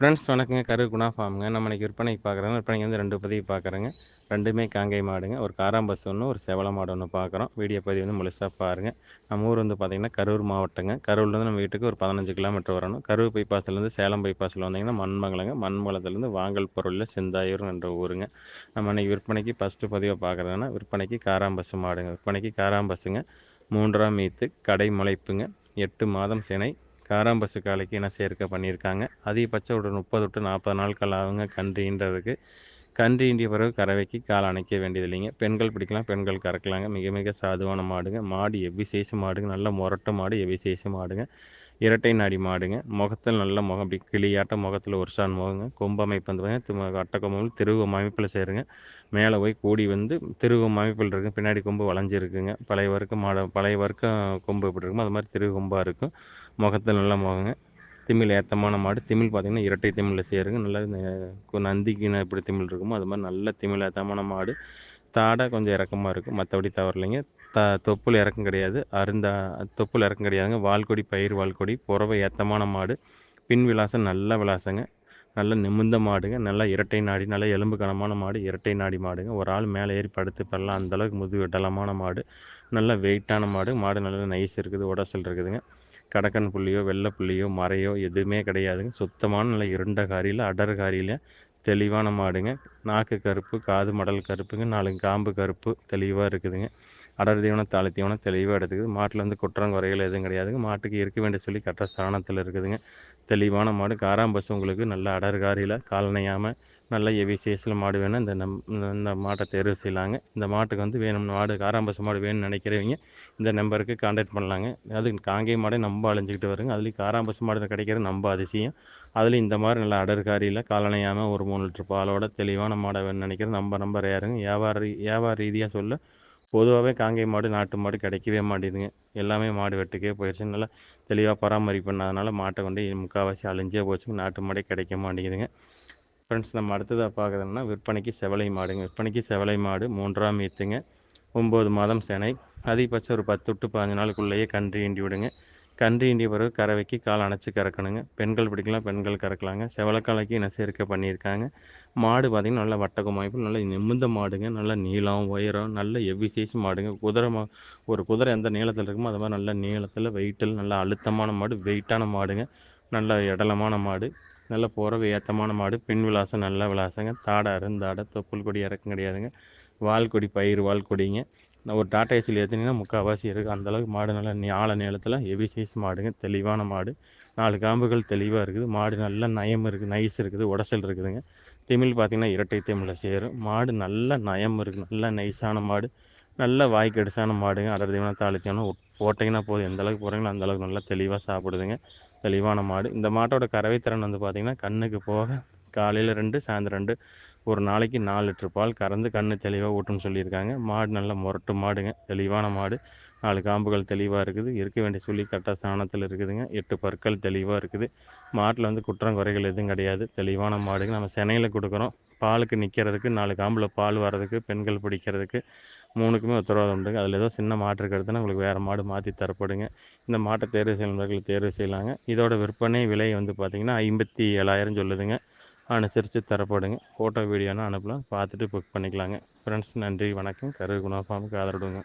Friends வணக்கங்க. கரு குணா ஃபார்முங்க நம்ம இன்றைக்கி விற்பனைக்கு பார்க்குறோங்க. விற்பனைக்கு வந்து ரெண்டு பதிவு பார்க்குறேங்க. ரெண்டுமே காங்கை மாடுங்க. ஒரு காராம்பஸ் ஒன்று ஒரு செவல மாடு ஒன்று பார்க்குறோம். வீடியோ பதிவு வந்து முழுசாக பாருங்கள் நம்ம ஊர் வந்து பார்த்திங்கன்னா கரூர் மாவட்டங்க. கரூர்லேருந்து நம்ம வீட்டுக்கு ஒரு பதினஞ்சு கிலோமீட்டர் வரணும். கரூர் பைபாஸ்லேருந்து சேலம் பைபாஸில் வந்தீங்கன்னா மண்மங்கலங்க. மண்மங்கலத்துலேருந்து வாங்கல் பொருளில் செந்தாயூர் என்ற ஊருங்க. நம்ம இன்றைக்கி விற்பனைக்கு ஃபஸ்ட்டு பதிவை பார்க்குறதுனா விற்பனைக்கு காராம்பஸ் மாடுங்க. விற்பனைக்கு காராம்பஸுங்க. மூன்றாம் மீத்து கடை முளைப்புங்க. எட்டு மாதம் சினை காராம்பசு காலைக்கு என்ன சேர்க்கை பண்ணியிருக்காங்க. அதிகபட்சம் ஒரு முப்பது டு நாற்பது நாட்கள் ஆகுங்க கன்றுன்றதுக்கு. கன்று ஈண்டிய பிறகு கறவைக்கு கால் அணைக்க வேண்டியது இல்லைங்க பெண்கள் பிடிக்கலாம் பெண்கள் கறக்கலாங்க. மிக மிக சாதுவான மாடுங்க. மாடு எவ்வி சேசு மாடுங்க. நல்ல முரட்டு மாடு எவ்வி சேசு மாடுங்க. இரட்டை நாடி மாடுங்க. முகத்தில் நல்ல முகம் அப்படி கிளியாட்ட முகத்தில் ஒரு சான் முகங்க. கொம்பு அமைப்பு வந்து அட்டக்கொம்பு திருவம் அமைப்பில் சேருங்க. மேலே போய் கூடி வந்து திருவம் அமைப்பில் இருக்குது பின்னாடி கொம்பு வளைஞ்சிருக்குங்க. பழைய வர்க்கம் மாட பழைய வர்க்கம் கொம்பு எப்படி இருக்குமோ அது மாதிரி திரு கொம்பாக இருக்கும். முகத்தில் நல்ல முகங்க. திமிழ் ஏத்தமான மாடு. திமிழ் பார்த்திங்கன்னா இரட்டை திமிழில் சேருங்க. நல்லா நந்திக்குன்னு எப்படி திமிழ் இருக்குமோ அது மாதிரி நல்ல திமிழ் ஏத்தமான மாடு. தாடை கொஞ்சம் இறக்கமாக இருக்கும் மற்றபடி தவறலைங்க த தொப்புள் இறக்கம் கிடையாது. அருந்தா தொப்புள் இறக்கம் கிடையாதுங்க. வால்கொடி பயிர் வால்கொடி புறவை ஏத்தமான மாடு. பின் விலாசம் நல்ல விலாசங்க. நல்ல நிமிர்ந்த மாடுங்க. நல்லா இரட்டை நாடி நல்ல எலும்பு கனமான மாடு. இரட்டை நாடி மாடுங்க. ஒரு ஆள் மேலே ஏறி படுத்து பெறலாம் அந்தளவுக்கு முதுகு வெட்டலமான மாடு. நல்ல வெயிட்டான மாடு. மாடு நல்ல நைஸ் இருக்குது. உடசல் இருக்குதுங்க. கடக்கன் புள்ளியோ வெள்ளை புள்ளியோ மறையோ எதுவுமே கிடையாதுங்க. சுத்தமான நல்ல இருண்ட காரியில் அடர் காரியில் தெளிவான மாடுங்க நாக்கு கருப்பு காது மடல் கருப்புங்க நாலு காம்பு கருப்பு தெளிவாக இருக்குதுங்க. அடர் தீவனம் தாழ் தீவனம் தெளிவாக எடுத்துக்குது. மாட்டில் வந்து குற்றம் குறைகள் எதுவும் கிடையாதுங்க. மாட்டுக்கு இருக்க வேண்டிய சொல்லி கரெக்டாக ஸ்தானத்தில் இருக்குதுங்க. தெளிவான மாடு. காராம்பசு உங்களுக்கு நல்ல அடர் காரியில் காலனையாமல் நல்ல எவிசீஸில் மாடு வேணும். இந்த நம் இந்த மாட்டை தேர்வு செய்யலாங்க. இந்த மாட்டுக்கு வந்து வேணும். மாடு காராம்பசு மாடு வேணும்னு நினைக்கிறவங்க இந்த நம்பருக்கு காண்டாக்ட் பண்ணலாங்க. அது காங்கை மாடே நம்ம அழிஞ்சிக்கிட்டு வருங்க. அதுலேயும் காராம்பசு மாடு கிடைக்கிறது நம்ம அதிசயம். அதில் இந்த மாதிரி நல்லா அடற்காரியில் காலனையாமல் ஒரு மூணு லிட்டர் பாலோட தெளிவான மாடை வேணும்னு நினைக்கிறது நம்ம நம்பர் ரேருங்க. வியாபார வியாபார ரீதியாக சொல்ல பொதுவாகவே காங்கை மாடு நாட்டு மாடு கிடைக்கவே மாட்டேதுங்க. எல்லாமே மாடு வெட்டுக்கே போயிடுச்சு நல்லா தெளிவாக பராமரிப்பு பண்ணாதனால மாட்டை கொண்டு முக்கால்வாசி அழிஞ்சே போச்சுங்க. நாட்டு மாடே கிடைக்க மாட்டேங்குதுங்க. ஃப்ரெண்ட்ஸ் நம்ம அடுத்ததாக பார்க்குறோம்னா விற்பனைக்கு செவலை மாடுங்க. விற்பனைக்கு செவலை மாடு மூன்றாம் ஈத்துங்க ஒம்பது மாதம் செனை. அதிகபட்சம் ஒரு பத்து டு பதினஞ்சு நாளுக்குள்ளேயே கன்று ஈண்டி விடுங்க. கன்று ஈண்டிய பிறகு கறவைக்கு கால் அணைச்சி கறக்கணுங்க. பெண்கள் பிடிக்கலாம் பெண்கள் கறக்கலாங்க. செவலக்காலைக்கு என்ன சேர்க்கை பண்ணியிருக்காங்க. மாடு பார்த்திங்கன்னா நல்லா வட்டகம் வாய்ப்பு நல்லா நிமிர்ந்த மாடுங்க. நல்ல நீளம் உயரம் நல்ல எவ்வி சைஸ் மாடுங்க. குதிரை மா ஒரு குதிரை எந்த நீளத்தில் இருக்குமோ அது மாதிரி நல்ல நீளத்தில் வெயிட்டில் நல்ல அழுத்தமான மாடு வெயிட்டான மாடுங்க. நல்ல இடலமான மாடு. நல்ல போகிற ஏற்றமான மாடு பின் விலாசம் நல்ல விலாசங்க. தாடை அருந்தாடை தொப்புள் கொடி இறக்கம் கிடையாதுங்க. வால்கொடி பயிர் வால்கொடிங்க ஒரு டாட்டா ஏசியில் ஏற்றினீங்கன்னா முக்கால்வாசி இருக்குது அந்தளவுக்கு மாடு நல்லா ஆழ நீளத்தில் ஹெவி சைஸ் மாடுங்க. தெளிவான மாடு. நாலு காம்புகள் தெளிவாக இருக்குது. மாடு நல்ல நயம் இருக்குது நைஸ் இருக்குது உடசல் இருக்குதுங்க. திமிழ் பார்த்திங்கன்னா இரட்டை திமிழில் சேரும். மாடு நல்ல நயம் இருக்குது நல்ல நைஸான மாடு. நல்ல வாய்க்கெடுசான மாடுங்க. அடர் தீவனம் தாளித்தீவனம் போட்டிங்கன்னா போதும். எந்த அளவுக்கு போகிறீங்களோ அந்தளவுக்கு நல்லா தெளிவாக சாப்பிடுதுங்க. தெளிவான மாடு. இந்த மாட்டோட கறவை திறன் வந்து பார்த்திங்கன்னா கண்ணுக்கு போக காலையில் ரெண்டு சாயந்தரம் ரெண்டு ஒரு நாளைக்கு நாலு லிட்டர் பால் கறந்து கண்ணு தெளிவாக ஊட்டுன்னு சொல்லியிருக்காங்க. மாடு நல்லா முரட்டு மாடுங்க தெளிவான மாடு. நாலு காம்புகள் தெளிவாக இருக்குது. இருக்க வேண்டிய சொல்லி கரெக்டாக ஸ்தானத்தில் இருக்குதுங்க. எட்டு பற்கள் தெளிவாக இருக்குது. மாட்டில் வந்து குற்றம் குறைகள் எதுவும் கிடையாது. தெளிவான மாடுங்க. நம்ம செனையில் கொடுக்குறோம். பாலுக்கு நிற்கிறதுக்கு நாலு காம்பில் பால் வர்றதுக்கு பெண்கள் பிடிக்கிறதுக்கு மூணுக்குமே உத்தரவாதம் உண்டுங்க. அதில் ஏதோ சின்ன மாற்று இருக்கிறதுனா உங்களுக்கு வேறு மாடு மாற்றி தரப்படுங்க. இந்த மாட்டை தேர்வு செய்யணும் தேர்வு செய்யலாங்க. இதோட விற்பனை விலை வந்து பார்த்திங்கன்னா ஐம்பத்தி ஏழாயிரம் சொல்லுதுங்க. அனுசரித்து தரப்படுங்க. ஃபோட்டோ வீடியோனா அனுப்பலாம். பார்த்துட்டு புக் பண்ணிக்கலாங்க. ஃப்ரெண்ட்ஸ் நன்றி வணக்கம். கரு குணா ஃபார்முக்கு ஆதரவுங்க